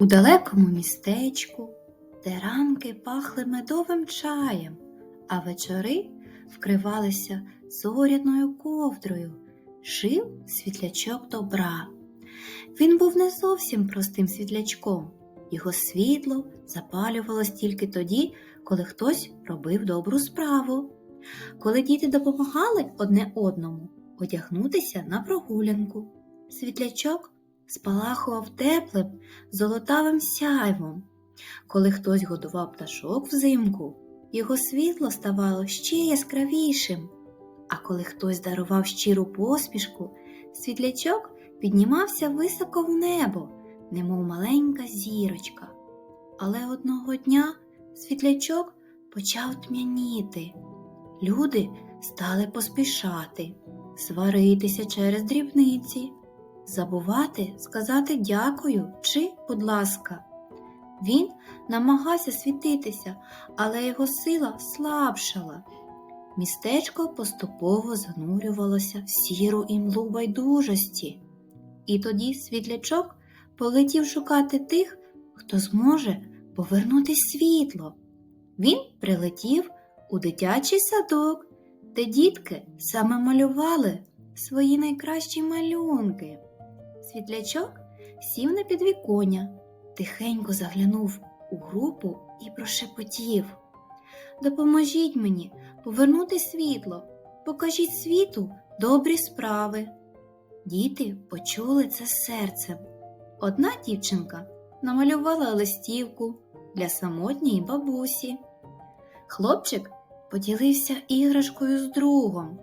У далекому містечку, де ранки пахли медовим чаєм, а вечори вкривалися зоряною ковдрою, жив світлячок добра. Він був не зовсім простим світлячком. Його світло запалювалось тільки тоді, коли хтось робив добру справу. Коли діти допомагали одне одному одягнутися на прогулянку, світлячок спалахував теплим золотавим сяйвом. Коли хтось годував пташок взимку, його світло ставало ще яскравішим. А коли хтось дарував щиру посмішку, світлячок піднімався високо в небо, немов маленька зірочка. Але одного дня світлячок почав тьмяніти. Люди стали поспішати, сваритися через дрібниці, забувати сказати дякую чи, будь ласка. Він намагався світитися, але його сила слабшала. Містечко поступово занурювалося в сіру імлу байдужості. І тоді світлячок полетів шукати тих, хто зможе повернути світло. Він прилетів у дитячий садок, де дітки саме малювали свої найкращі малюнки. Світлячок сів на підвіконня, тихенько заглянув у групу і прошепотів. Допоможіть мені повернути світло, покажіть світу добрі справи. Діти почули це серцем. Одна дівчинка намалювала листівку для самотньої бабусі. Хлопчик поділився іграшкою з другом.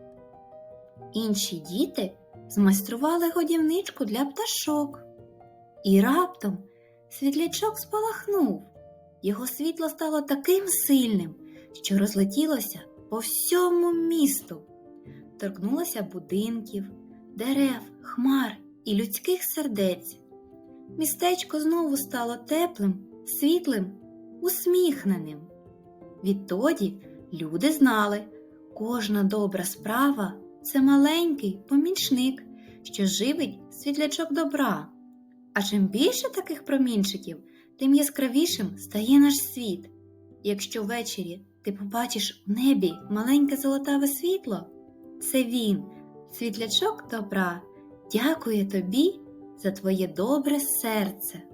Інші діти змайстрували годівничку для пташок. І раптом світлячок спалахнув. Його світло стало таким сильним, що розлетілося по всьому місту, торкнулося будинків, дерев, хмар і людських сердець. Містечко знову стало теплим, світлим, усміхненим. Відтоді люди знали, кожна добра справа це маленький помічник, що живить світлячок добра. А чим більше таких промінчиків, тим яскравішим стає наш світ. Якщо ввечері ти побачиш в небі маленьке золотаве світло, це він, світлячок добра, дякує тобі за твоє добре серце.